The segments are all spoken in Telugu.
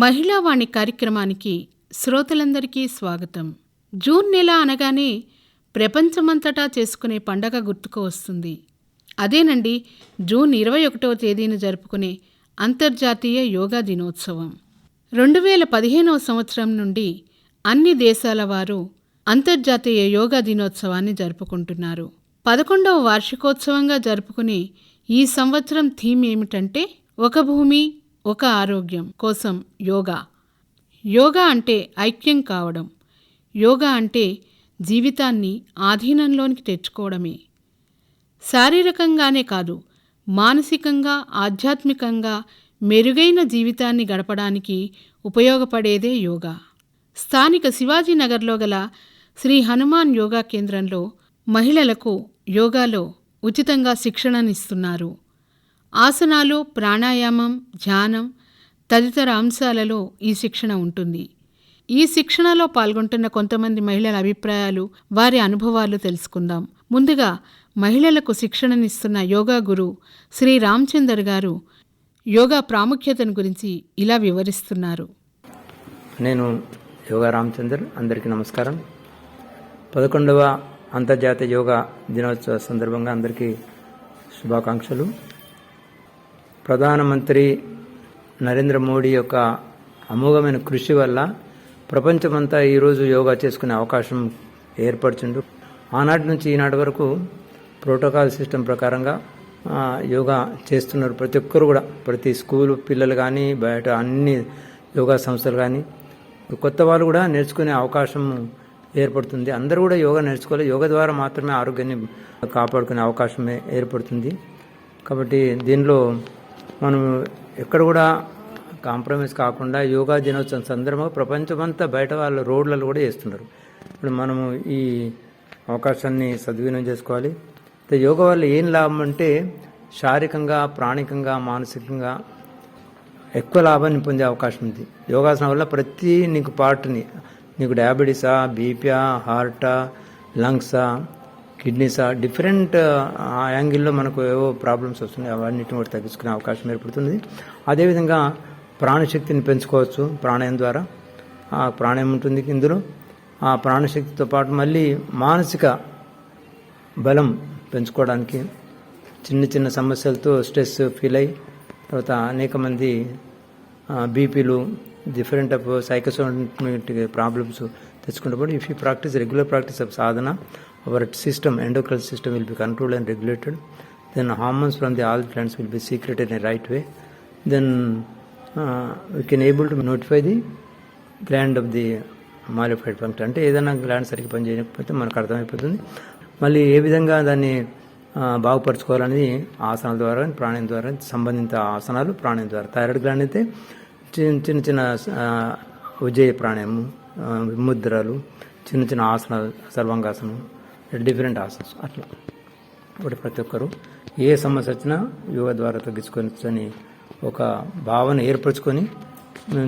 మహిళావాణి కార్యక్రమానికి శ్రోతలందరికీ స్వాగతం. జూన్ నెల అనగానే ప్రపంచమంతటా చేసుకునే పండగ గుర్తుకు వస్తుంది. అదేనండి జూన్ ఇరవై ఒకటవ తేదీన జరుపుకునే అంతర్జాతీయ యోగా దినోత్సవం. రెండు వేల పదిహేనవ సంవత్సరం నుండి అన్ని దేశాల వారు అంతర్జాతీయ యోగా దినోత్సవాన్ని జరుపుకుంటున్నారు. పదకొండవ వార్షికోత్సవంగా జరుపుకునే ఈ సంవత్సరం థీమ్ ఏమిటంటే ఒక భూమి ఒక ఆరోగ్యం కోసం యోగా. యోగా అంటే ఐక్యం కావడం. యోగా అంటే జీవితాన్ని ఆధీనంలోనికి తెచ్చుకోవడమే. శారీరకంగానే కాదు మానసికంగా ఆధ్యాత్మికంగా మెరుగైన జీవితాన్ని గడపడానికి ఉపయోగపడేదే యోగా. స్థానిక శివాజీనగర్లో గల శ్రీ హనుమాన్ యోగా కేంద్రంలో మహిళలకు యోగాలో ఉచితంగా శిక్షణనిస్తున్నారు. ఆసనాలు ప్రాణాయామం ధ్యానం తదితర అంశాలలో ఈ శిక్షణ ఉంటుంది. ఈ శిక్షణలో పాల్గొంటున్న కొంతమంది మహిళల అభిప్రాయాలు వారి అనుభవాలు తెలుసుకుందాం. ముందుగా మహిళలకు శిక్షణనిస్తున్న యోగా గురు శ్రీ రామచందర్ గారు యోగా ప్రాముఖ్యతను గురించి ఇలా వివరిస్తున్నారు. నేను యోగా రామచందర్ అందరికీ నమస్కారం. పదకొండవ అంతర్జాతీయ యోగా దినోత్సవ సందర్భంగా అందరికీ శుభాకాంక్షలు. ప్రధానమంత్రి నరేంద్ర మోడీ యొక్క అమోఘమైన కృషి వల్ల ప్రపంచమంతా ఈరోజు యోగా చేసుకునే అవకాశం ఏర్పడుచుండు. ఆనాటి నుంచి ఈనాటి వరకు ప్రోటోకాల్ సిస్టమ్ ప్రకారంగా యోగా చేస్తున్నారు ప్రతి ఒక్కరు కూడా. ప్రతి స్కూల్ పిల్లలు కానీ బయట అన్ని యోగా సంస్థలు కానీ కొత్త వాళ్ళు కూడా నేర్చుకునే అవకాశం ఏర్పడుతుంది. అందరూ కూడా యోగా నేర్చుకోవాలి. యోగా ద్వారా మాత్రమే ఆరోగ్యాన్ని కాపాడుకునే అవకాశమే ఏర్పడుతుంది. కాబట్టి దీనిలో మనం ఎక్కడ కూడా కాంప్రమైజ్ కాకుండా యోగా దినోత్సవం సందర్భంగా ప్రపంచమంతా బయట వాళ్ళ రోడ్లలో కూడా చేస్తున్నారు. ఇప్పుడు మనము ఈ అవకాశాన్ని సద్వినియోగం చేసుకోవాలి. యోగా వల్ల ఏం లాభం అంటే శారీరకంగా ప్రాణికంగా మానసికంగా ఎక్కువ లాభాన్ని పొందే అవకాశం ఉంది. యోగాసనం వల్ల ప్రతి నీకు పార్ట్ని నీకు డయాబెటీసా బీపీయా హార్టా లంగ్సా కిడ్నీస్ డిఫరెంట్ ఆ యాంగిల్లో మనకు ఏవో ప్రాబ్లమ్స్ వస్తున్నాయి అవన్నిటిని కూడా తగ్గించుకునే అవకాశం ఏర్పడుతుంది. అదేవిధంగా ప్రాణశక్తిని పెంచుకోవచ్చు ప్రాణాయం ద్వారా. ఆ ప్రాణాయం ఉంటుంది ఇందులో. ఆ ప్రాణశక్తితో పాటు మళ్ళీ మానసిక బలం పెంచుకోవడానికి చిన్న చిన్న సమస్యలతో స్ట్రెస్ ఫీల్ అయ్యి తర్వాత అనేక మంది బీపీలు డిఫరెంట్ ఆఫ్ సైకోసోమేటిక్ ప్రాబ్లమ్స్ తెచ్చుకున్నప్పుడు if you practice regular practice of sadhana our system system system will be control and regulated then from from the all will will be in uh, the right right way then we can able to notify the gland of the modified function అంటే ఏదైనా గ్లాండ్ సరిగ్గా పనిచేయకపోతే మనకు అర్థమైపోతుంది. మళ్ళీ ఏ విధంగా దాన్ని బాగుపరచుకోవాలనేది ఆసనాల ద్వారా ప్రాణం ద్వారా సంబంధిత ఆసనాలు ప్రాణం ద్వారా. థైరాయిడ్ గ్లాండ్ అయితే చిన్న చిన్న చిన్న ఉజయ ఉజ్జయ ప్రాణాయామం ముద్రలు చిన్న చిన్న ఆసనాలు సర్వాంగాసనం డిఫరెంట్ ఆసన్స్ అట్లా. ఇప్పుడు ప్రతి ఒక్కరు ఏ సమస్య వచ్చినా యోగా ద్వారా తగ్గించుకొని ఒక భావన ఏర్పరచుకొని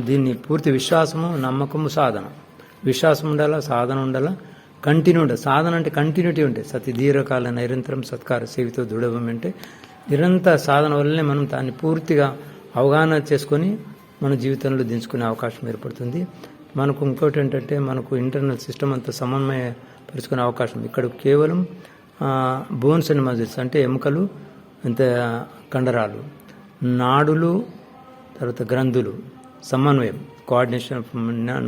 దీన్ని పూర్తి విశ్వాసము నమ్మకము సాధన. విశ్వాసం ఉండాలా? సాధన ఉండాలా? కంటిన్యూ ఉండాలి. సాధన అంటే కంటిన్యూటీ ఉంటాయి సతి దీర్ఘకాల నిరంతరం సత్కార సేవితో దృఢవం అంటే నిరంతర సాధన వల్లనే మనం దాన్ని పూర్తిగా అవగాహన చేసుకొని మన జీవితంలో దించుకునే అవకాశం ఏర్పడుతుంది. మనకు ఇంకోటి ఏంటంటే మనకు ఇంటర్నల్ సిస్టమ్ అంతా పరుచుకునే అవకాశం ఇక్కడ కేవలం బోన్స్ అండ్ మజిల్స్ అంటే ఎముకలు అంత కండరాలు నాడులు తర్వాత గ్రంథులు సమన్వయం coordination of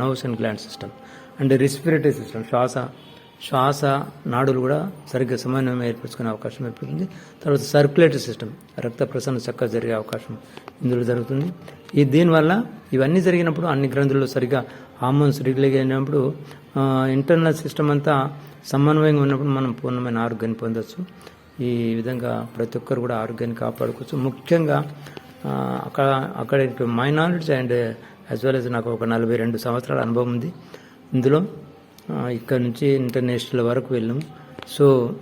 nerves and gland system and respiratory system శ్వాస శ్వాస నాడులు కూడా సరిగ్గా సమన్వయం ఏర్పరచుకునే అవకాశం ఏర్పడుతుంది. తర్వాత సర్క్యులేటరీ సిస్టమ్ రక్త ప్రసరణ చక్కగా జరిగే అవకాశం ఇందులో జరుగుతుంది. ఈ దీనివల్ల ఇవన్నీ జరిగినప్పుడు అన్ని గ్రంథుల్లో సరిగ్గా హార్మోన్స్ రెగ్యులేట్ అయినప్పుడు ఇంటర్నల్ సిస్టమ్ అంతా సమన్వయంగా ఉన్నప్పుడు మనం పూర్ణమైన ఆరోగ్యాన్ని పొందొచ్చు. ఈ విధంగా ప్రతి ఒక్కరు కూడా ఆరోగ్యాన్ని కాపాడుకోవచ్చు. ముఖ్యంగా అక్కడ అక్కడ my knowledge and as well as నాకు ఒక నలభై రెండు సంవత్సరాల అనుభవం ఉంది. ఇందులో ఇక్కడ నుంచి ఇంటర్నేషనల్ వరకు వెళ్ళాము సో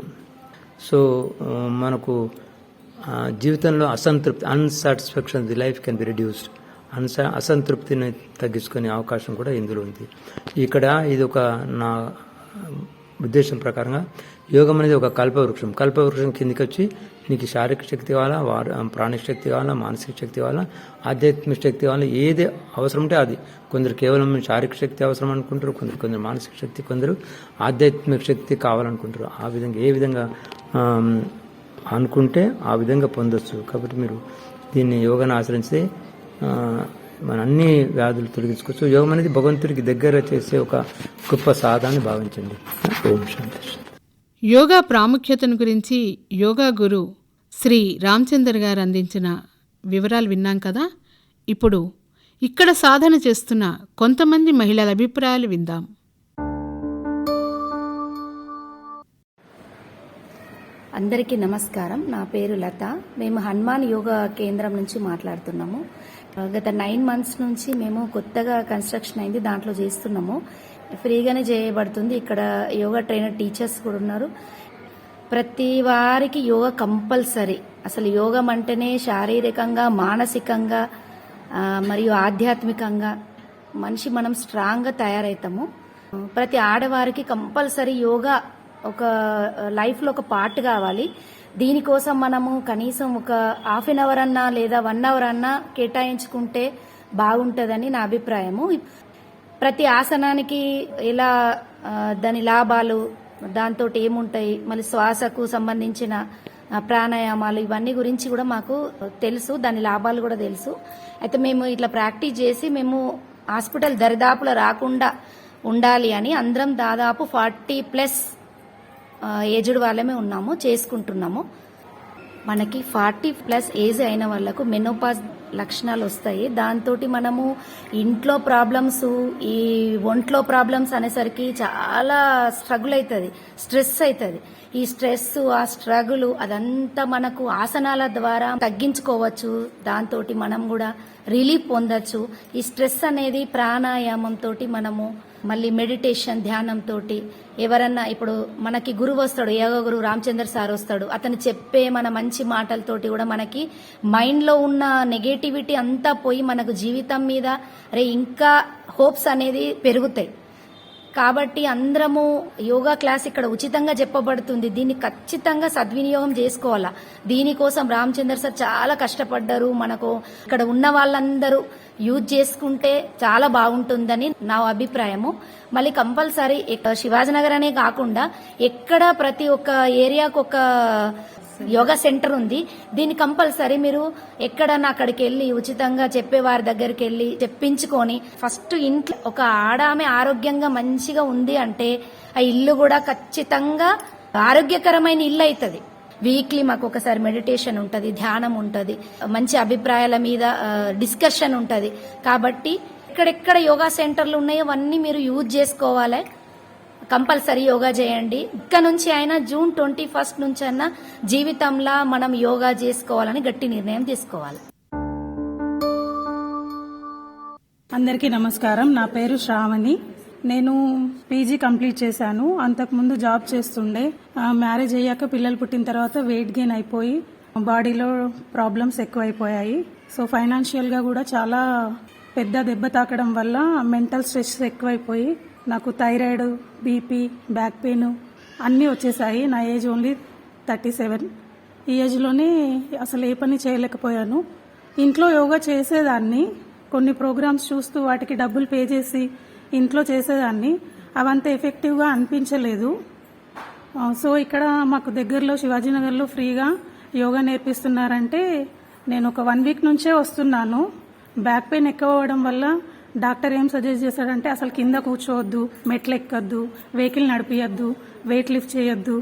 సో మనకు జీవితంలో అసంతృప్తి unsatisfaction the life can be reduced అన్స అసంతృప్తిని తగ్గించుకునే అవకాశం కూడా ఇందులో ఉంది. ఇక్కడ ఇది ఒక నా ఉద్దేశం ప్రకారంగా యోగం అనేది ఒక కల్పవృక్షం. కల్పవృక్షం కిందికి వచ్చి నీకు శారీరక శక్తి కావాలా వారు ప్రాణిక శక్తి కావాలా మానసిక శక్తి కావాలా ఆధ్యాత్మిక శక్తి కావాలా ఏది అవసరం ఉంటే అది. కొందరు కేవలం శారీరక శక్తి అవసరం అనుకుంటారు కొందరు కొందరు మానసిక శక్తి కొందరు ఆధ్యాత్మిక శక్తి కావాలనుకుంటారు. ఆ విధంగా ఏ విధంగా అనుకుంటే ఆ విధంగా పొందొచ్చు. కాబట్టి మీరు దీన్ని యోగాను ఆచరిస్తే మన అన్ని వ్యాధులు తొలగించుకోవచ్చు. యోగం అనేది భగవంతుడికి దగ్గర చేసే ఒక గొప్ప సాధన భావించండి. ఓం శాంతి. యోగా ప్రాముఖ్యతను గురించి యోగా గురు శ్రీ రామచందర్ గారు అందించిన వివరాలు విన్నాం కదా? ఇప్పుడు ఇక్కడ సాధన చేస్తున్న కొంతమంది మహిళల అభిప్రాయాలు విందాం. అందరికీ నమస్కారం. నా పేరు లత. మేము హనుమాన్ యోగా కేంద్రం నుంచి మాట్లాడుతున్నాము. Uh, గత నైన్ మంత్స్ నుంచి మేము కొత్తగా కన్స్ట్రక్షన్ అయింది దాంట్లో చేస్తున్నాము. ఫ్రీగానే చేయబడుతుంది. ఇక్కడ యోగా ట్రైనర్ టీచర్స్ కూడా ఉన్నారు. ప్రతి వారికి యోగా కంపల్సరీ. అసలు యోగం అంటేనే శారీరకంగా మానసికంగా మరియు ఆధ్యాత్మికంగా మనిషి మనం స్ట్రాంగ్గా తయారవుతాము ప్రతి ఆడవారికి కంపల్సరీ యోగా ఒక uh, లైఫ్లో ఒక పార్ట్ కావాలి. దీనికోసం మనము కనీసం ఒక హాఫ్ అన్ అవర్ అన్నా లేదా వన్ అవర్ అన్నా కేటాయించుకుంటే బాగుంటుందని నా అభిప్రాయము. ప్రతి ఆసనానికి ఎలా దాని లాభాలు దాంతో ఏముంటాయి మళ్ళీ శ్వాసకు సంబంధించిన ప్రాణాయామాలు ఇవన్నీ గురించి కూడా మాకు తెలుసు దాని లాభాలు కూడా తెలుసు. అయితే మేము ఇట్లా ప్రాక్టీస్ చేసి మేము హాస్పిటల్ దరిదాపులో రాకుండా ఉండాలి అని అందరం దాదాపు ఫార్టీ ప్లస్ ఏజ్డ్ వాళ్ళమే ఉన్నాము చేసుకుంటున్నాము. మనకి ఫార్టీ ప్లస్ ఏజ్ అయిన వాళ్ళకు మెనోపాజ్ లక్షణాలు వస్తాయి. దాంతో మనము ఇంట్లో ప్రాబ్లమ్స్ ఈ ఒంట్లో ప్రాబ్లమ్స్ అనేసరికి చాలా స్ట్రగుల్ అవుతుంది స్ట్రెస్ అవుతుంది ఈ స్ట్రెస్ ఆ స్ట్రగుల్ అదంతా మనకు ఆసనాల ద్వారా తగ్గించుకోవచ్చు. దాంతో మనం కూడా రిలీఫ్ పొందొచ్చు. ఈ స్ట్రెస్ అనేది ప్రాణాయామంతో మనము మళ్ళీ మెడిటేషన్ ధ్యానం తోటి ఎవరన్నా ఇప్పుడు మనకి గురువు వస్తాడు యోగ గురువు రామచంద్ర సార్ వస్తాడు అతను చెప్పే మన మంచి మాటలతోటి కూడా మనకి మైండ్లో ఉన్న నెగటివిటీ అంతా పోయి మనకు జీవితం మీద అరే ఇంకా హోప్స్ అనేది పెరుగుతాయి. కాబట్టి అందరము యోగా క్లాస్ ఇక్కడ ఉచితంగా చెప్పబడుతుంది. దీన్ని ఖచ్చితంగా సద్వినియోగం చేసుకోవాలా? దీనికోసం రామచంద్ర సార్ చాలా కష్టపడ్డారు. మనకు ఇక్కడ ఉన్న వాళ్ళందరూ యూజ్ చేసుకుంటే చాలా బాగుంటుందని నా అభిప్రాయము. మళ్ళీ కంపల్సరీ శివాజీనగర్ అనే కాకుండా ఎక్కడ ప్రతి ఒక్క ఏరియాకు ఒక యోగా సెంటర్ ఉంది. దీన్ని కంపల్సరీ మీరు ఎక్కడన్నా అక్కడికి వెళ్ళి ఉచితంగా చెప్పే వారి దగ్గరికి వెళ్ళి చెప్పించుకొని ఫస్ట్ ఇంట్లో ఒక ఆడామె ఆరోగ్యంగా మంచిగా ఉంది అంటే ఆ ఇల్లు కూడా ఖచ్చితంగా ఆరోగ్యకరమైన ఇల్లు అవుతుంది. వీక్లీ మాకు ఒకసారి మెడిటేషన్ ఉంటుంది ధ్యానం ఉంటుంది మంచి అభిప్రాయాల మీద డిస్కషన్ ఉంటుంది. కాబట్టి ఎక్కడెక్కడ యోగా సెంటర్లు ఉన్నాయో అవన్నీ మీరు యూజ్ చేసుకోవాలి. కంపల్సరీ యోగా చేయండి. ఇక్కడ నుంచి అయినా జూన్ ట్వంటీ ఫస్ట్ నుంచి అయినా జీవితంలో మనం యోగా చేసుకోవాలని గట్టి నిర్ణయం తీసుకోవాలి. అందరికీ నమస్కారం. నా పేరు శ్రావణి. నేను పీజీ కంప్లీట్ చేశాను. అంతకుముందు జాబ్ చేస్తుండే. మ్యారేజ్ అయ్యాక పిల్లలు పుట్టిన తర్వాత వెయిట్ గెయిన్ అయిపోయి బాడీలో ప్రాబ్లమ్స్ ఎక్కువైపోయాయి. సో ఫైనాన్షియల్గా కూడా చాలా పెద్ద దెబ్బ తాకడం వల్ల మెంటల్ స్ట్రెస్ ఎక్కువైపోయి నాకు థైరాయిడ్ బీపీ బ్యాక్ పెయిన్ అన్నీ వచ్చేసాయి. నా ఏజ్ ఓన్లీ థర్టీ సెవెన్ ఈ ఏజ్లోనే అసలు ఏ పని చేయలేకపోయాను. ఇంట్లో యోగా చేసేదాన్ని కొన్ని ప్రోగ్రామ్స్ చూస్తూ వాటికి డబ్బులు పే చేసి ఇంట్లో చేసేదాన్ని. అవంత ఎఫెక్టివ్గా అనిపించలేదు. సో ఇక్కడ మాకు దగ్గరలో శివాజీనగర్లో ఫ్రీగా యోగా నేర్పిస్తున్నారంటే నేను ఒక వన్ వీక్ నుంచే వస్తున్నాను. బ్యాక్ పెయిన్ ఎక్కువ అవ్వడం వల్ల డాక్టర్ ఏం సజెస్ట్ చేశాడంటే అసలు కింద కూర్చోవద్దు మెట్లు ఎక్కద్దు వెహికల్ నడిపియద్దు వెయిట్ లిఫ్ట్ చేయొద్దు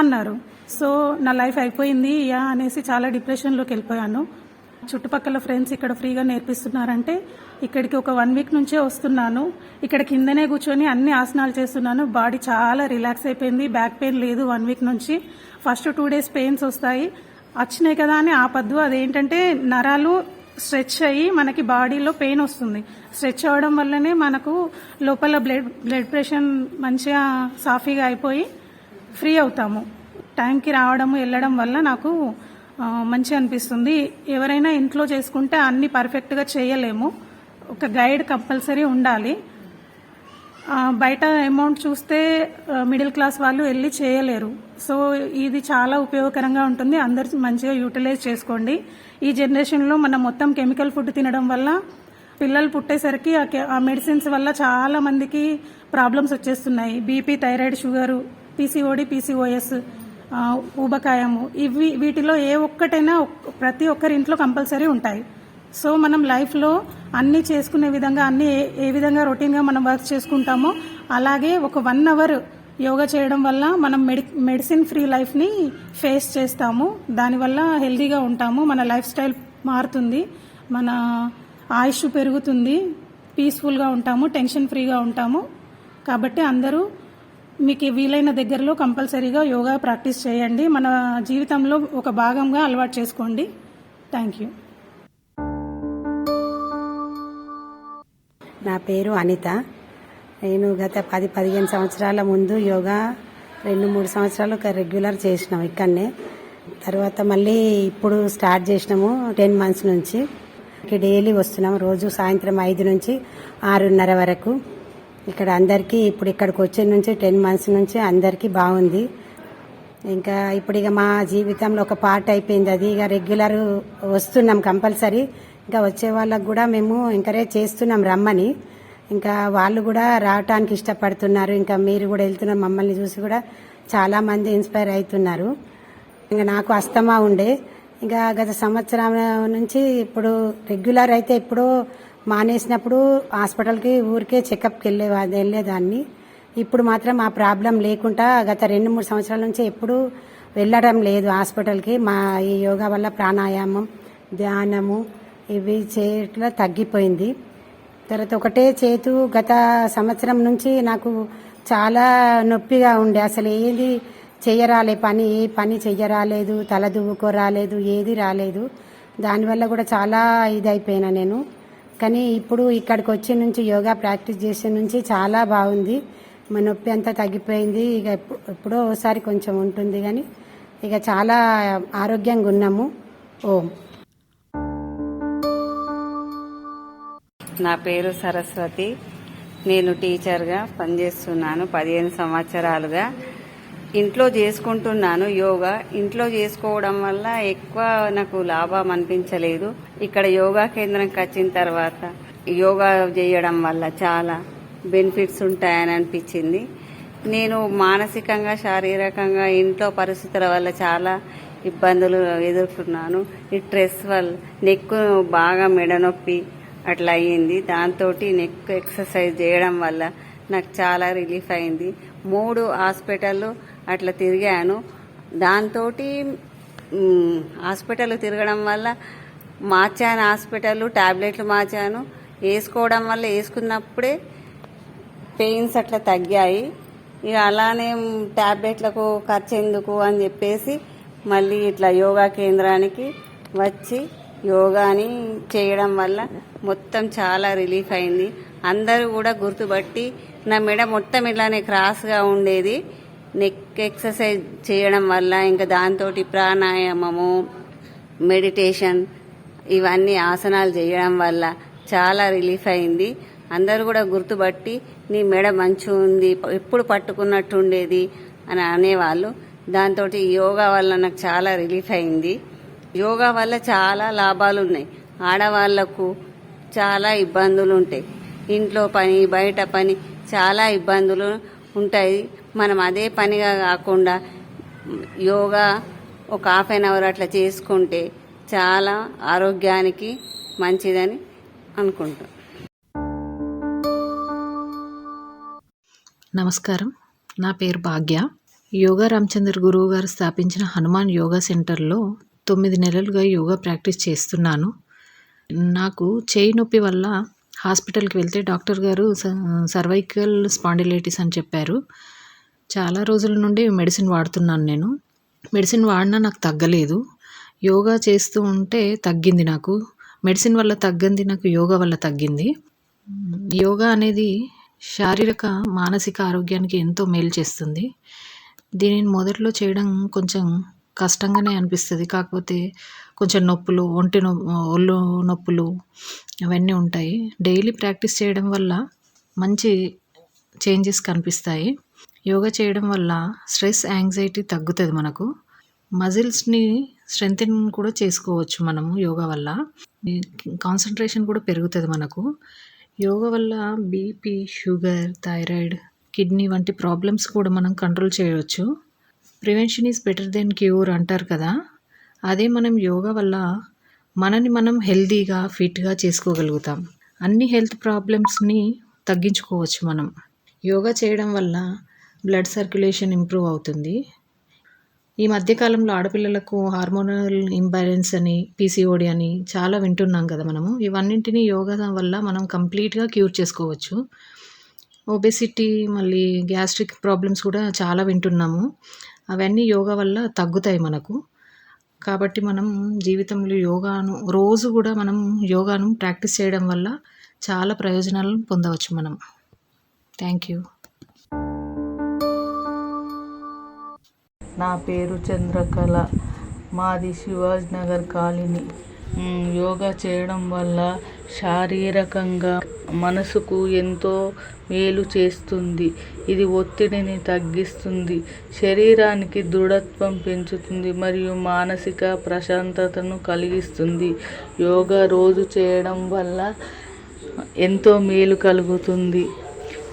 అన్నారు. సో నా లైఫ్ అయిపోయింది యా అనేసి చాలా డిప్రెషన్లోకి వెళ్ళిపోయాను. చుట్టుపక్కల ఫ్రెండ్స్ ఇక్కడ ఫ్రీగా నేర్పిస్తున్నారంటే ఇక్కడికి ఒక వన్ వీక్ నుంచే వస్తున్నాను. ఇక్కడ కిందనే కూర్చొని అన్ని ఆసనాలు చేస్తున్నాను. బాడీ చాలా రిలాక్స్ అయిపోయింది బ్యాక్ పెయిన్ లేదు వన్ వీక్ నుంచి. ఫస్ట్ టూ డేస్ పెయిన్స్ వస్తాయి. వచ్చినాయి కదా అని ఆపద్దు. అదేంటంటే నరాలు స్ట్రెచ్ అయ్యి మనకి బాడీలో పెయిన్ వస్తుంది. స్ట్రెచ్ అవ్వడం వల్లనే మనకు లోపల బ్లడ్ బ్లడ్ ప్రెషర్ మంచిగా సాఫీగా అయిపోయి ఫ్రీ అవుతాము. టైంకి రావడము వెళ్ళడం వల్ల నాకు మంచి అనిపిస్తుంది. ఎవరైనా ఇంట్లో చేసుకుంటే అన్ని పర్ఫెక్ట్గా చేయలేము. ఒక గైడ్ కంపల్సరీ ఉండాలి. బయట అమౌంట్ చూస్తే మిడిల్ క్లాస్ వాళ్ళు వెళ్ళి చేయలేరు. సో ఇది చాలా ఉపయోగకరంగా ఉంటుంది. అందరు మంచిగా యూటిలైజ్ చేసుకోండి. ఈ జనరేషన్లో మనం మొత్తం కెమికల్ ఫుడ్ తినడం వల్ల పిల్లలు పుట్టేసరికి ఆ ఆ మెడిసిన్స్ వల్ల చాలా మందికి ప్రాబ్లమ్స్ వచ్చేస్తున్నాయి. BP thyroid sugar PCOD PCOS ఊబకాయము. ఇవి వీటిలో ఏ ఒక్కటైనా ప్రతి ఒక్కరి ఇంట్లో కంపల్సరీ ఉంటాయి. సో మనం లైఫ్లో అన్నీ చేసుకునే విధంగా అన్ని ఏ- ఏ విధంగా రొటీన్గా మనం వర్క్ చేసుకుంటామో అలాగే ఒక వన్ అవర్ యోగా చేయడం వల్ల మనం మెడి మెడిసిన్ ఫ్రీ లైఫ్ని ఫేస్ చేస్తాము. దానివల్ల హెల్తీగా ఉంటాము. మన లైఫ్ స్టైల్ మారుతుంది. మన ఆయుష్ పెరుగుతుంది. పీస్ఫుల్గా ఉంటాము. టెన్షన్ ఫ్రీగా ఉంటాము. కాబట్టి అందరూ మీకు వీలైన దగ్గరలో కంపల్సరీగా యోగా ప్రాక్టీస్ చేయండి. మన జీవితంలో ఒక భాగంగా అలవాటు చేసుకోండి. థ్యాంక్ యూ నా పేరు అనిత. నేను గత పది పదిహేను సంవత్సరాల ముందు యోగా రెండు మూడు సంవత్సరాలు రెగ్యులర్ చేసినాం ఇక్కడనే. తర్వాత మళ్ళీ ఇప్పుడు స్టార్ట్ చేసినాము టెన్ మంత్స్ నుంచి. ఇక్కడ డైలీ వస్తున్నాం రోజు సాయంత్రం ఐదు నుంచి ఆరున్నర వరకు. ఇక్కడ అందరికీ ఇప్పుడు ఇక్కడికి వచ్చే నుంచి టెన్ మంత్స్ నుంచి అందరికీ బాగుంది. ఇంకా ఇప్పుడు ఇక మా జీవితంలో ఒక పార్ట్ అయిపోయింది అది. ఇక రెగ్యులర్ వస్తున్నాం కంపల్సరీ. ఇంకా వచ్చే వాళ్ళకు కూడా మేము ఎంకరేజ్ చేస్తున్నాం రమ్మని. ఇంకా వాళ్ళు కూడా రావటానికి ఇష్టపడుతున్నారు. ఇంకా మీరు కూడా వెళ్తున్నారు మమ్మల్ని చూసి కూడా చాలా మంది ఇన్స్పైర్ అవుతున్నారు. ఇంకా నాకు అస్తమా ఉండే. ఇంకా గత సంవత్సరం నుంచి ఇప్పుడు రెగ్యులర్ అయితే ఇప్పుడు మానేసినప్పుడు హాస్పిటల్కి ఊరికే చెకప్కి వెళ్ళే వెళ్ళేదాన్ని. ఇప్పుడు మాత్రం ఆ ప్రాబ్లం లేకుండా గత రెండు మూడు సంవత్సరాల నుంచి ఎప్పుడు వెళ్ళడం లేదు హాస్పిటల్కి. మా ఈ యోగా వల్ల ప్రాణాయామం ధ్యానము ఇవి చేయట్లా తగ్గిపోయింది. తర్వాత ఒకటే చేతు గత సంవత్సరం నుంచి నాకు చాలా నొప్పిగా ఉండే. అసలు ఏది చెయ్యరాలే పని ఏ పని చెయ్యరాలేదు తల దువ్వుకో రాలేదు ఏది రాలేదు. దానివల్ల కూడా చాలా ఇదైపోయినా నేను. కానీ ఇప్పుడు ఇక్కడికి వచ్చే నుంచి యోగా ప్రాక్టీస్ చేసే నుంచి చాలా బాగుంది. మా నొప్పి అంతా తగ్గిపోయింది. ఇక ఎప్పుడో ఒకసారి కొంచెం ఉంటుంది కానీ ఇక చాలా ఆరోగ్యంగా ఉన్నాము. ఓం. నా పేరు సరస్వతి. నేను టీచర్గా పనిచేస్తున్నాను పదిహేను సంవత్సరాలుగా. ఇంట్లో చేసుకుంటున్నాను యోగా. ఇంట్లో చేసుకోవడం వల్ల ఎక్కువ నాకు లాభం అనిపించలేదు. ఇక్కడ యోగా కేంద్రంకి వచ్చిన తర్వాత యోగా చేయడం వల్ల చాలా బెనిఫిట్స్ ఉంటాయని అనిపించింది. నేను మానసికంగా శారీరకంగా ఇంట్లో పరిస్థితుల వల్ల చాలా ఇబ్బందులు ఎదుర్కొన్నాను. ఈ స్ట్రెస్ వల్ల నెక్ బాగా మెడనొప్పి అట్లా అయ్యింది. దాంతో నెక్ ఎక్సర్సైజ్ చేయడం వల్ల నాకు చాలా రిలీఫ్ అయింది. మూడు హాస్పిటల్లో అట్లా తిరిగాను. దాంతో హాస్పిటల్ తిరగడం వల్ల మార్చాను. హాస్పిటల్ టాబ్లెట్లు మార్చాను. వేసుకోవడం వల్ల వేసుకున్నప్పుడే పెయిన్స్ అట్లా తగ్గాయి. ఇక అలానే ట్యాబ్లెట్లకు ఖర్చు ఎందుకు అని చెప్పేసి మళ్ళీ ఇట్లా యోగా కేంద్రానికి వచ్చి యోగాని చేయడం వల్ల మొత్తం చాలా రిలీఫ్ అయింది. అందరూ కూడా గుర్తుపట్టి నా మెడ మొత్తం ఇట్లానే క్రాస్గా ఉండేది. నెక్ ఎక్సర్సైజ్ చేయడం వల్ల ఇంకా దాంతో ప్రాణాయామము మెడిటేషన్ ఇవన్నీ ఆసనాలు చేయడం వల్ల చాలా రిలీఫ్ అయింది. అందరూ కూడా గుర్తుపట్టి నీ మెడ మంచిగా ఉంది ఎప్పుడు పట్టుకున్నట్టు ఉండేది అని అనేవాళ్ళు. దాంతో యోగా వల్ల నాకు చాలా రిలీఫ్ అయింది. యోగా వల్ల చాలా లాభాలు ఉన్నాయి ఆడవాళ్ళకు చాలా ఇబ్బందులు ఉంటాయి ఇంట్లో పని బయట పని చాలా ఇబ్బందులు ఉంటాయి. మనం అదే పనిగా కాకుండా యోగా ఒక హాఫ్ అన్ అవర్ అట్లా చేసుకుంటే చాలా ఆరోగ్యానికి మంచిదని అనుకుంటాం. నమస్కారం. నా పేరు భాగ్య. యోగా రామచంద్ర గురువు గారు స్థాపించిన హనుమాన్ యోగా సెంటర్లో తొమ్మిది నెలలుగా యోగా ప్రాక్టీస్ చేస్తున్నాను. నాకు చేయి నొప్పి వల్ల హాస్పిటల్కి వెళ్తే డాక్టర్ గారు సర్వైకల్ స్పాండిలైటిస్ అని చెప్పారు. చాలా రోజుల నుండి మెడిసిన్ వాడుతున్నాను నేను. మెడిసిన్ వాడినా నాకు తగ్గలేదు. యోగా చేస్తూ ఉంటే తగ్గింది నాకు. మెడిసిన్ వల్ల తగ్గింది నాకు యోగా వల్ల తగ్గింది. యోగా అనేది శారీరక మానసిక ఆరోగ్యానికి ఎంతో మేలు చేస్తుంది. దీనిని మొదట్లో చేయడం కొంచెం కష్టంగానే అనిపిస్తుంది. కాకపోతే కొంచెం నొప్పులు ఒంటి నొ ఒళ్ళు నొప్పులు అవన్నీ ఉంటాయి. డైలీ ప్రాక్టీస్ చేయడం వల్ల మంచి చేంజెస్ కనిపిస్తాయి. యోగా చేయడం వల్ల స్ట్రెస్ యాంగ్జైటీ తగ్గుతుంది మనకు. మజిల్స్ని స్ట్రెంగ్తెన్ కూడా చేసుకోవచ్చు మనము యోగా వల్ల. కాన్సన్ట్రేషన్ కూడా పెరుగుతుంది మనకు. యోగా వల్ల బీపీ షుగర్ థైరాయిడ్ కిడ్నీ వంటి ప్రాబ్లమ్స్ కూడా మనం కంట్రోల్ చేయవచ్చు prevention is better than cure అంటారు కదా. అదే మనం యోగా వల్ల మనని మనం హెల్తీగా ఫిట్గా చేసుకోగలుగుతాం. అన్ని హెల్త్ ప్రాబ్లమ్స్ని తగ్గించుకోవచ్చు మనం. యోగా చేయడం వల్ల బ్లడ్ సర్క్యులేషన్ ఇంప్రూవ్ అవుతుంది. ఈ మధ్యకాలంలో ఆడపిల్లలకు హార్మోనల్ ఇంబ్యాలెన్స్ అని పీసీఓడి అని చాలా వింటున్నాం కదా మనము. ఇవన్నింటినీ యోగా వల్ల మనం కంప్లీట్గా క్యూర్ చేసుకోవచ్చు. ఒబెసిటీ మళ్ళీ గ్యాస్ట్రిక్ ప్రాబ్లమ్స్ కూడా చాలా వింటున్నాము. అవన్నీ యోగా వల్ల తగ్గుతాయి మనకు. కాబట్టి మనం జీవితంలో యోగాను రోజు కూడా మనం యోగాను ప్రాక్టీస్ చేయడం వల్ల చాలా ప్రయోజనాలను పొందవచ్చు మనం. Thank you. నా పేరు చంద్రకళ. మాది శివాజ్ నగర్ కాలనీ. యోగా చేయడం వల్ల శారీరకంగా మనసుకు ఎంతో మేలు చేస్తుంది. ఇది ఒత్తిడిని తగ్గిస్తుంది. శరీరానికి దృఢత్వం పెంచుతుంది మరియు మానసిక ప్రశాంతతను కలిగిస్తుంది. యోగా రోజు చేయడం వల్ల ఎంతో మేలు కలుగుతుంది.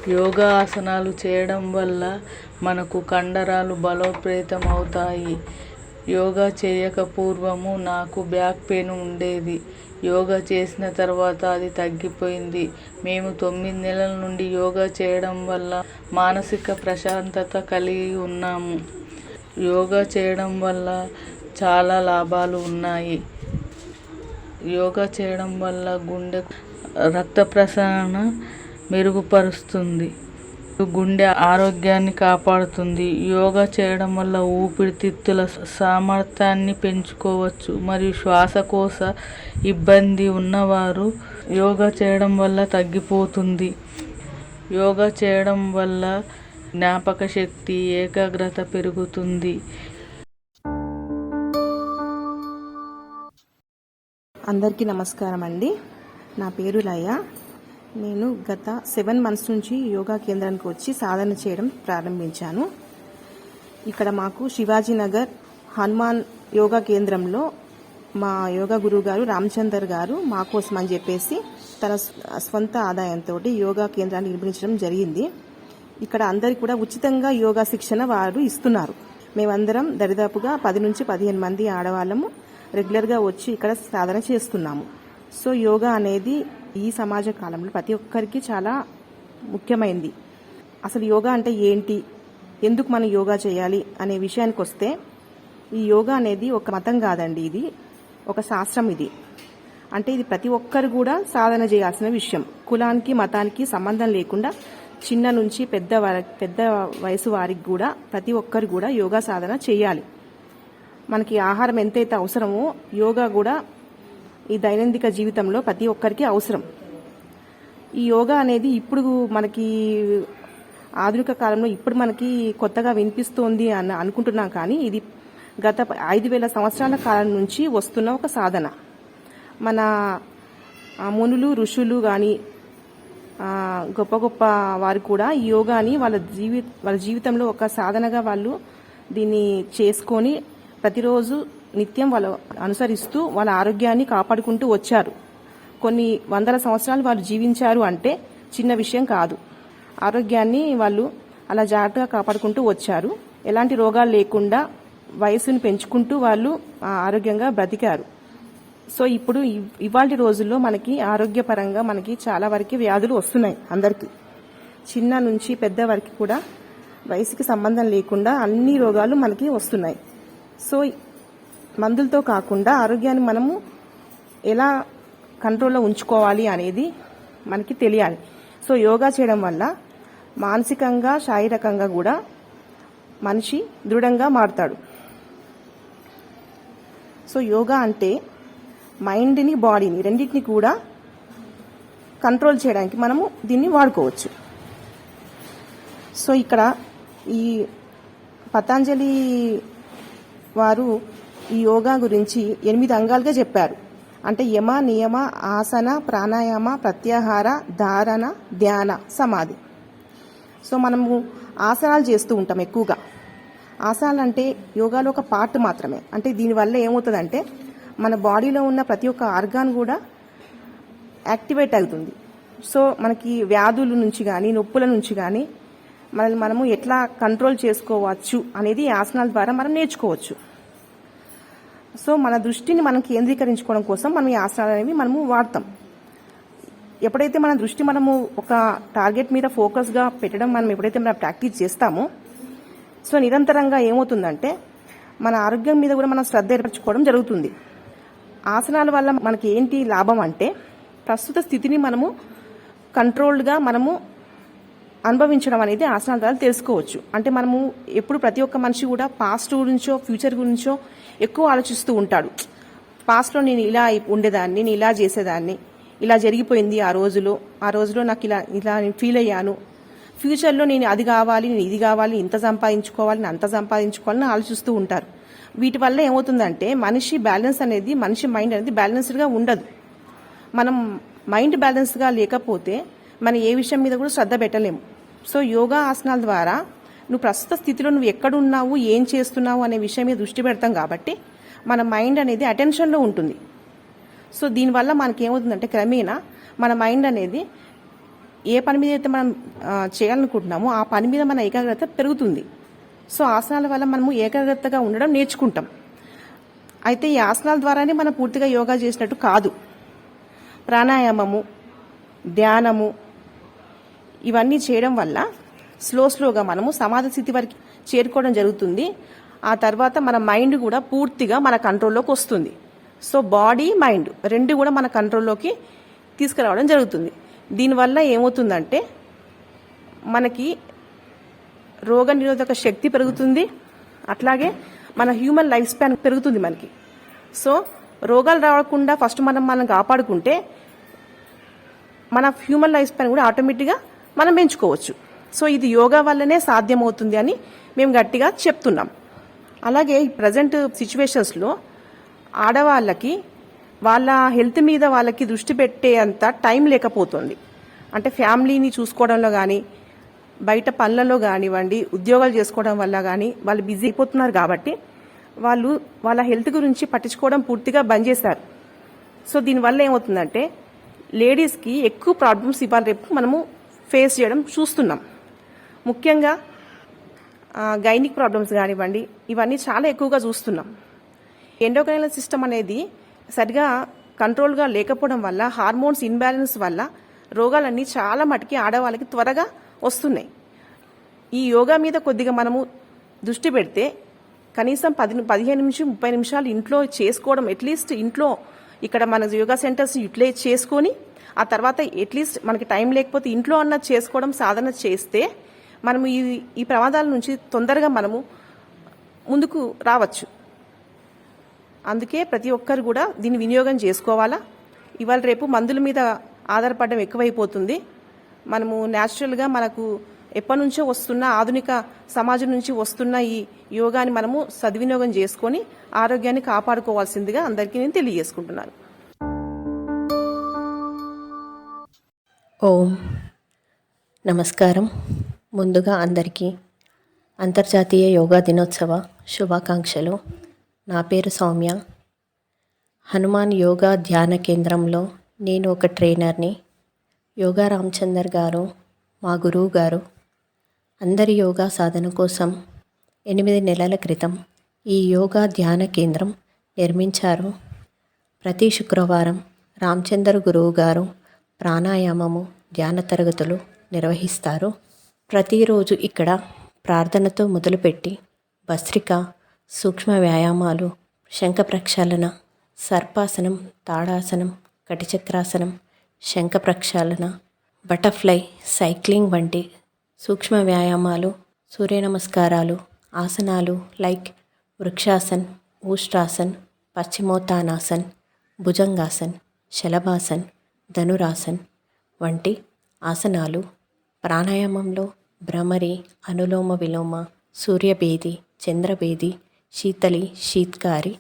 యోగా ఆసనాలు చేయడం వల్ల మనకు కండరాలు బలోపేతం అవుతాయి యోగా చేయక పూర్వము నాకు బ్యాక్ పెయిన్ ఉండేది. యోగా చేసిన తర్వాత అది తగ్గిపోయింది. మేము తొమ్మిది నెలల నుండి యోగా చేయడం వల్ల మానసిక ప్రశాంతత కలిగి ఉన్నాము. యోగా చేయడం వల్ల చాలా లాభాలు ఉన్నాయి. యోగా చేయడం వల్ల గుండె రక్త ప్రసరణ మెరుగుపరుస్తుంది. గుండె ఆరోగ్యాన్ని కాపాడుతుంది. యోగా చేయడం వల్ల ఊపిరితిత్తుల సామర్థ్యాన్ని పెంచుకోవచ్చు. మరియు శ్వాసకోశ ఇబ్బంది ఉన్నవారు యోగా చేయడం వల్ల తగ్గిపోతుంది. యోగా చేయడం వల్ల జ్ఞాపక శక్తి ఏకాగ్రత పెరుగుతుంది. అందరికీ నమస్కారం అండి నా పేరు లయ. నేను గత సెవెన్ మంత్స్ నుంచి యోగా కేంద్రానికి వచ్చి సాధన చేయడం ప్రారంభించాను. ఇక్కడ మాకు శివాజీనగర్ హనుమాన్ యోగా కేంద్రంలో మా యోగా గురువు గారు రామచందర్ గారు మా కోసం అని చెప్పేసి తన స్వంత ఆదాయంతో యోగా కేంద్రాన్ని నిర్మించడం జరిగింది. ఇక్కడ అందరికి కూడా ఉచితంగా యోగా శిక్షణ వారు ఇస్తున్నారు. మేమందరం దరిదాపుగా పది నుంచి పదిహేను మంది ఆడవాళ్ళము రెగ్యులర్గా వచ్చి ఇక్కడ సాధన చేస్తున్నాము. సో యోగా అనేది ఈ సమాజ కాలంలో ప్రతి ఒక్కరికి చాలా ముఖ్యమైనది అసలు యోగా అంటే ఏంటి? ఎందుకు మనం యోగా చేయాలి? అనే విషయానికి వస్తే ఈ యోగా అనేది ఒక మతం కాదండి ఇది. ఒక శాస్త్రం ఇది. అంటే ఇది ప్రతి ఒక్కరు కూడా సాధన చేయాల్సిన విషయం. కులానికి మతానికి సంబంధం లేకుండా చిన్న నుంచి పెద్ద పెద్ద వయసు వారికి కూడా ప్రతి ఒక్కరు కూడా యోగా సాధన చేయాలి. మనకి ఆహారం ఎంతైతే అవసరమో యోగా కూడా ఈ దైనందిక జీవితంలో ప్రతి ఒక్కరికి అవసరం. ఈ యోగా అనేది ఇప్పుడు మనకి ఆధునిక కాలంలో ఇప్పుడు మనకి కొత్తగా వినిపిస్తోంది అని అనుకుంటున్నాం కానీ ఇది గత ఐదు వేల సంవత్సరాల కాలం నుంచి వస్తున్న ఒక సాధన. మన మునులు ఋషులు కానీ గొప్ప గొప్ప వారు కూడా ఈ యోగాని వాళ్ళ జీవి వాళ్ళ జీవితంలో ఒక సాధనగా వాళ్ళు దీన్ని చేసుకొని ప్రతిరోజు నిత్యం వాళ్ళు అనుసరిస్తూ వాళ్ళ ఆరోగ్యాన్ని కాపాడుకుంటూ వచ్చారు. కొన్ని వందల సంవత్సరాలు వాళ్ళు జీవించారు అంటే చిన్న విషయం కాదు. ఆరోగ్యాన్ని వాళ్ళు అలా జాగ్రత్తగా కాపాడుకుంటూ వచ్చారు. ఎలాంటి రోగాలు లేకుండా వయసును పెంచుకుంటూ వాళ్ళు ఆ, ఆరోగ్యంగా బ్రతికారు. సో ఇప్పుడు ఇవాళ రోజుల్లో మనకి ఆరోగ్యపరంగా మనకి చాలా వరకు వ్యాధులు వస్తున్నాయి అందరికీ. చిన్న నుంచి పెద్ద వరకు కూడా వయసుకి సంబంధం లేకుండా అన్ని రోగాలు మనకి వస్తున్నాయి. సో మందులతో కాకుండా ఆరోగ్యాన్ని మనము ఎలా కంట్రోల్లో ఉంచుకోవాలి అనేది మనకి తెలియాలి. సో యోగా చేయడం వల్ల మానసికంగా శారీరకంగా కూడా మనిషి దృఢంగా మారుతాడు. సో యోగా అంటే మైండ్ని బాడీని రెండింటిని కూడా కంట్రోల్ చేయడానికి మనము దీన్ని వాడుకోవచ్చు. సో ఇక్కడ ఈ పతాంజలి వారు ఈ యోగా గురించి ఎనిమిది అంగాలుగా చెప్పారు. అంటే యమ నియమ ఆసన ప్రాణాయామ ప్రత్యాహార ధారణ ధ్యాన సమాధి. సో మనము ఆసనాలు చేస్తూ ఉంటాం ఎక్కువగా. ఆసనాలు అంటే యోగాలో ఒక పార్ట్ మాత్రమే. అంటే దీనివల్ల ఏమవుతుందంటే మన బాడీలో ఉన్న ప్రతి ఒక్క ఆర్గాన్ కూడా యాక్టివేట్ అవుతుంది. సో మనకి వ్యాధుల నుంచి కానీ నొప్పుల నుంచి కానీ మనల్ని మనము ఎట్లా కంట్రోల్ చేసుకోవచ్చు అనేది ఆసనాల ద్వారా మనం నేర్చుకోవచ్చు. సో మన దృష్టిని మనం కేంద్రీకరించుకోవడం కోసం మనం ఈ ఆసనాలు అనేవి మనము వాడతాం. ఎప్పుడైతే మన దృష్టి మనము ఒక టార్గెట్ మీద ఫోకస్గా పెట్టడం మనం ఎప్పుడైతే మనం ప్రాక్టీస్ చేస్తామో సో నిరంతరంగా ఏమవుతుందంటే మన ఆరోగ్యం మీద కూడా మనం శ్రద్ధ ఏర్పరచుకోవడం జరుగుతుంది. ఆసనాల వల్ల మనకి ఏంటి లాభం అంటే ప్రస్తుత స్థితిని మనము కంట్రోల్డ్గా మనము అనుభవించడం అనేది ఆసనాల ద్వారా తెలుసుకోవచ్చు. అంటే మనము ఎప్పుడు ప్రతి ఒక్క మనిషి కూడా పాస్ట్ గురించో ఫ్యూచర్ గురించో ఎక్కువ ఆలోచిస్తూ ఉంటాడు. పాస్ట్లో నేను ఇలా ఉండేదాన్ని నేను ఇలా చేసేదాన్ని ఇలా జరిగిపోయింది ఆ రోజులో ఆ రోజులో నాకు ఇలా ఇలా నేను ఫీల్ అయ్యాను. ఫ్యూచర్లో నేను అది కావాలి నేను ఇది కావాలి ఇంత సంపాదించుకోవాలి నేను అంత సంపాదించుకోవాలని ఆలోచిస్తూ ఉంటారు. వీటి వల్ల ఏమవుతుందంటే మనిషి బ్యాలెన్స్ అనేది మనిషి మైండ్ అనేది బ్యాలెన్స్డ్గా ఉండదు. మనం మైండ్ బ్యాలెన్స్గా లేకపోతే మనం ఏ విషయం మీద కూడా శ్రద్ధ పెట్టలేము. సో యోగా ఆసనాల ద్వారా నువ్వు ప్రస్తుత స్థితిలో నువ్వు ఎక్కడున్నావు ఏం చేస్తున్నావు అనే విషయం మీద దృష్టి పెడతాం కాబట్టి మన మైండ్ అనేది అటెన్షన్లో ఉంటుంది. సో దీనివల్ల మనకి ఏమవుతుందంటే క్రమేణా మన మైండ్ అనేది ఏ పని మీద అయితే మనం చేయాలనుకుంటున్నామో ఆ పని మీద మన ఏకాగ్రత పెరుగుతుంది. సో ఆసనాల వల్ల మనము ఏకాగ్రతగా ఉండడం నేర్చుకుంటాం. అయితే ఈ ఆసనాల ద్వారానే మనం పూర్తిగా యోగా చేసినట్టు కాదు. ప్రాణాయామము ధ్యానము ఇవన్నీ చేయడం వల్ల స్లో స్లోగా మనము సమాధి స్థితి వరకు చేరుకోవడం జరుగుతుంది. ఆ తర్వాత మన మైండ్ కూడా పూర్తిగా మన కంట్రోల్లోకి వస్తుంది. సో బాడీ మైండ్ రెండు కూడా మన కంట్రోల్లోకి తీసుకురావడం జరుగుతుంది. దీనివల్ల ఏమవుతుందంటే మనకి రోగ నిరోధక శక్తి పెరుగుతుంది. అట్లాగే మన హ్యూమన్ లైఫ్ స్పాన్ పెరుగుతుంది మనకి. సో రోగాలు రాకుండా ఫస్ట్ మనం మనం కాపాడుకుంటే మన హ్యూమన్ లైఫ్ స్పాన్ కూడా ఆటోమేటిక్గా మనం పెంచుకోవచ్చు. సో ఇది యోగా వల్లనే సాధ్యమవుతుంది అని మేము గట్టిగా చెప్తున్నాం. అలాగే ఈ ప్రజెంట్ సిచ్యువేషన్స్లో ఆడవాళ్ళకి వాళ్ళ హెల్త్ మీద వాళ్ళకి దృష్టి పెట్టే అంత టైం లేకపోతుంది. అంటే ఫ్యామిలీని చూసుకోవడంలో కానీ బయట పనులలో కానివ్వండి ఉద్యోగాలు చేసుకోవడం వల్ల కానీ వాళ్ళు బిజీ అయిపోతున్నారు కాబట్టి వాళ్ళు వాళ్ళ హెల్త్ గురించి పట్టించుకోవడం పూర్తిగా బంద్ చేశారు. సో దీనివల్ల ఏమవుతుందంటే లేడీస్కి ఎక్కువ ప్రాబ్లమ్స్ ఇవాళ రేపు మనము ఫేస్ చేయడం చూస్తున్నాం. ముఖ్యంగా గైనిక్ ప్రాబ్లమ్స్ కానివ్వండి ఇవన్నీ చాలా ఎక్కువగా చూస్తున్నాం. ఎండోక్రైనల్ సిస్టమ్ అనేది సరిగా కంట్రోల్గా లేకపోవడం వల్ల హార్మోన్స్ ఇన్బ్యాలెన్స్ వల్ల రోగాలన్నీ చాలా మటుకి ఆడవాళ్ళకి త్వరగా వస్తున్నాయి. ఈ యోగా మీద కొద్దిగా మనము దృష్టి పెడితే కనీసం పది పదిహేను నిమిషం ముప్పై నిమిషాలు ఇంట్లో చేసుకోవడం అట్లీస్ట్ ఇంట్లో ఇక్కడ మన యోగా సెంటర్స్ యూటిలైజ్ చేసుకొని ఆ తర్వాత అట్లీస్ట్ మనకి టైం లేకపోతే ఇంట్లో అన్న చేసుకోవడం సాధన చేస్తే మనము ఈ ఈ ప్రమాదాల నుంచి తొందరగా మనము ముందుకు రావచ్చు. అందుకే ప్రతి ఒక్కరు కూడా దీన్ని వినియోగం చేసుకోవాలా? ఇవాళ రేపు మందుల మీద ఆధారపడడం ఎక్కువైపోతుంది. మనము న్యాచురల్గా మనకు ఎప్పటి నుంచో వస్తున్న ఆధునిక సమాజం నుంచి వస్తున్న ఈ యోగాని మనము సద్వినియోగం చేసుకొని ఆరోగ్యాన్ని కాపాడుకోవాల్సిందిగా అందరికీ నేను తెలియజేసుకుంటున్నాను. ఓం. నమస్కారం. ముందుగా అందరికీ అంతర్జాతీయ యోగా దినోత్సవ శుభాకాంక్షలు. నా పేరు సౌమ్య. హనుమాన్ యోగా ధ్యాన కేంద్రంలో నేను ఒక ట్రైనర్ని. యోగా రామచందర్ గారు మా గురువు గారు అందరి యోగా సాధన కోసం ఎనిమిది నెలల క్రితం ఈ యోగా ధ్యాన కేంద్రం నిర్మించారు. ప్రతి శుక్రవారం రామచందర్ గురువు గారు ప్రాణాయామము ధ్యాన తరగతులు నిర్వహిస్తారు. ప్రతిరోజు ఇక్కడ ప్రార్థనతో మొదలుపెట్టి భస్త్రిక సూక్ష్మ వ్యాయామాలు శంఖ ప్రక్షాళన సర్పాసనం తాడాసనం కటిచక్రాసనం శంఖ ప్రక్షాళన బటర్ఫ్లై సైక్లింగ్ వంటి సూక్ష్మ వ్యాయామాలు సూర్య నమస్కారాలు ఆసనాలు లైక్ వృక్షాసన్ ఊష్ట్రాసన్ పశ్చిమోత్తానాసన్ భుజంగాసన్ శలభాసన్ ధనురాసన్ వంటి ఆసనాలు ప్రాణాయామంలో భ్రమరి అనులోమ విలోమ సూర్యభేది చంద్రభేది శీతలి శీత్కారి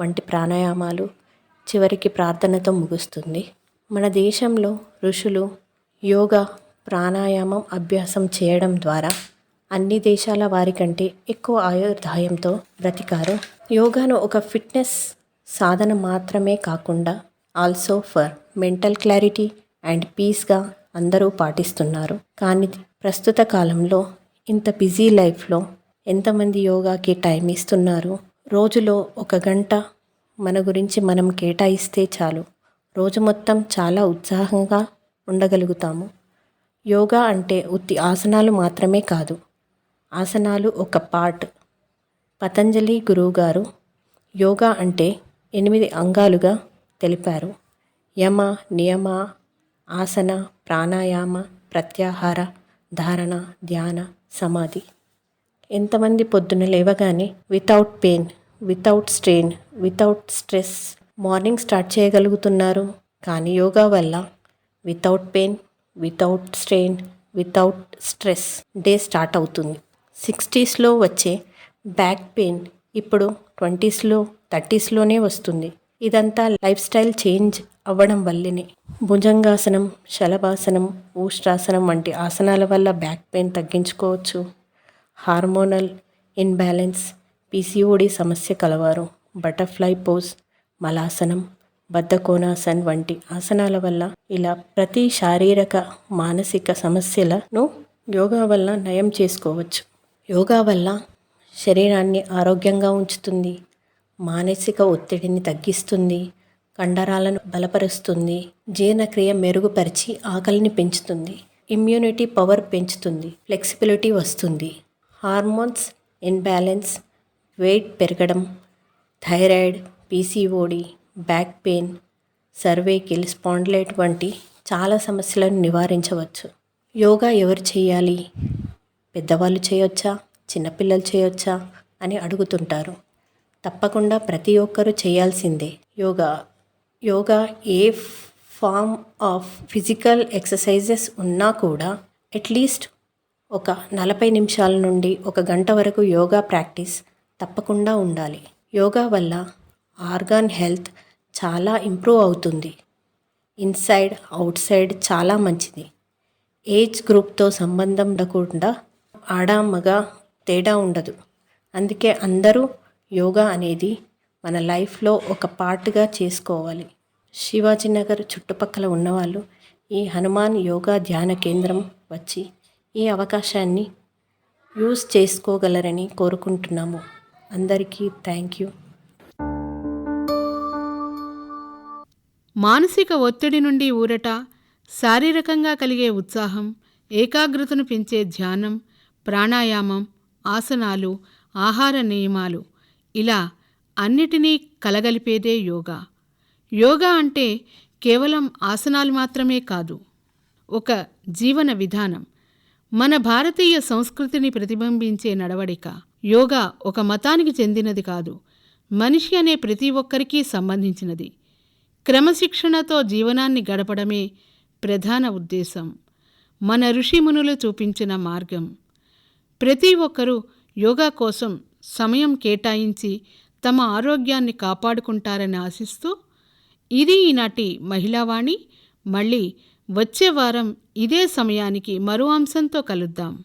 వంటి ప్రాణాయామాలు చివరికి ప్రార్థనతో ముగుస్తుంది. మన దేశంలో ఋషులు యోగా ప్రాణాయామం అభ్యాసం చేయడం ద్వారా అన్ని దేశాల వారికంటే ఎక్కువ ఆయుర్దాయంతో బ్రతికారు. యోగాను ఒక ఫిట్నెస్ సాధన మాత్రమే కాకుండా also for mental clarity and పీస్గా అందరూ పాటిస్తున్నారు. కానీ ప్రస్తుత కాలంలో ఇంత బిజీ లైఫ్లో ఎంతమంది యోగాకి టైం ఇస్తున్నారు? రోజులో ఒక గంట మన గురించి మనం కేటాయిస్తే చాలు. రోజు మొత్తం చాలా ఉత్సాహంగా ఉండగలుగుతాము. యోగా అంటే ఉత్తి ఆసనాలు మాత్రమే కాదు. ఆసనాలు ఒక పార్ట్. పతంజలి గురువుగారు యోగా అంటే ఎనిమిది అంగాలుగా తెలిపారు. యమ నియమ ఆసన ప్రాణాయామ ప్రత్యాహార ధారణ ధ్యాన సమాధి. ఎంతమంది పొద్దున లేవగానే without pain without strain without stress morning start చేయగలుగుతున్నారు. కానీ యోగా వల్ల without pain without strain without stress day start అవుతుంది. సిక్స్టీస్లో వచ్చే బ్యాక్ పెయిన్ ఇప్పుడు ట్వంటీస్లో థర్టీస్లోనే వస్తుంది. ఇదంతా లైఫ్ స్టైల్ చేంజ్ అవ్వడం వల్లనే. భుజంగాసనం శలభాసనం ఊష్ట్రాసనం వంటి ఆసనాల వల్ల బ్యాక్ పెయిన్ తగ్గించుకోవచ్చు. హార్మోనల్ ఇన్బ్యాలెన్స్ పీసీఓడి సమస్య కలవారు. బటర్ఫ్లై పోజ్ మలాసనం బద్ధకోనాసన్ వంటి ఆసనాల వల్ల ఇలా ప్రతి శారీరక మానసిక సమస్యలను యోగా వల్ల నయం చేసుకోవచ్చు. యోగా వల్ల శరీరాన్ని ఆరోగ్యంగా ఉంచుతుంది. మానసిక ఒత్తిడిని తగ్గిస్తుంది కండరాలను బలపరుస్తుంది జీర్ణక్రియ మెరుగుపరిచి ఆకలిని పెంచుతుంది ఇమ్యూనిటీ పవర్ పెంచుతుంది ఫ్లెక్సిబిలిటీ వస్తుంది. హార్మోన్స్ ఇన్బ్యాలెన్స్ వెయిట్ పెరగడం thyroid PCOD back pain cervical spondylitis వంటి చాలా సమస్యలను నివారించవచ్చు. యోగా ఎవరు చేయాలి? పెద్దవాళ్ళు చేయొచ్చా? చిన్నపిల్లలు చేయొచ్చా? అని అడుగుతుంటారు. తప్పకుండా ప్రతి ఒక్కరూ చేయాల్సిందే. Yoga. Yoga a form of physical exercises ఉన్నా కూడా అట్లీస్ట్ ఒక నలభై నిమిషాల నుండి ఒక గంట వరకు యోగా ప్రాక్టీస్ తప్పకుండా ఉండాలి. యోగా వల్ల ఆర్గాన్ హెల్త్ చాలా ఇంప్రూవ్ అవుతుంది. ఇన్సైడ్ అవుట్ సైడ్ చాలా మంచిది. ఏజ్ గ్రూప్తో సంబంధం ఉండకుండా ఆడ మగ తేడా ఉండదు. అందుకే అందరూ యోగా అనేది మన లైఫ్లో ఒక పార్ట్గా చేసుకోవాలి. శివాజీనగర్ చుట్టుపక్కల ఉన్నవాళ్ళు ఈ హనుమాన్ యోగా ధ్యాన కేంద్రం వచ్చి ఈ అవకాశాన్ని యూజ్ చేసుకోగలరని కోరుకుంటున్నాము. అందరికీ థ్యాంక్ యూ. మానసిక ఒత్తిడి నుండి ఊరట శారీరకంగా కలిగే ఉత్సాహం ఏకాగ్రతను పెంచే ధ్యానం ప్రాణాయామం ఆసనాలు ఆహార నియమాలు ఇలా అన్నిటినీ కలగలిపేదే యోగా. యోగా అంటే కేవలం ఆసనాలు మాత్రమే కాదు ఒక జీవన విధానం. మన భారతీయ సంస్కృతిని ప్రతిబింబించే నడవడిక యోగా ఒక మతానికి చెందినది కాదు మనిషి అనే ప్రతి ఒక్కరికి సంబంధించినది. క్రమశిక్షణతో జీవనాన్ని గడపడమే ప్రధాన ఉద్దేశం. మన ఋషిమునులు చూపించిన మార్గం. ప్రతి ఒక్కరూ యోగా కోసం సమయం కేటాయించి తమ ఆరోగ్యాన్ని కాపాడుకుంటారని ఆశిస్తూ ఇది ఈనాటి మహిళావాణి. మళ్ళీ వచ్చే వారం ఇదే సమయానికి మరో అంశంతో కలుద్దాం.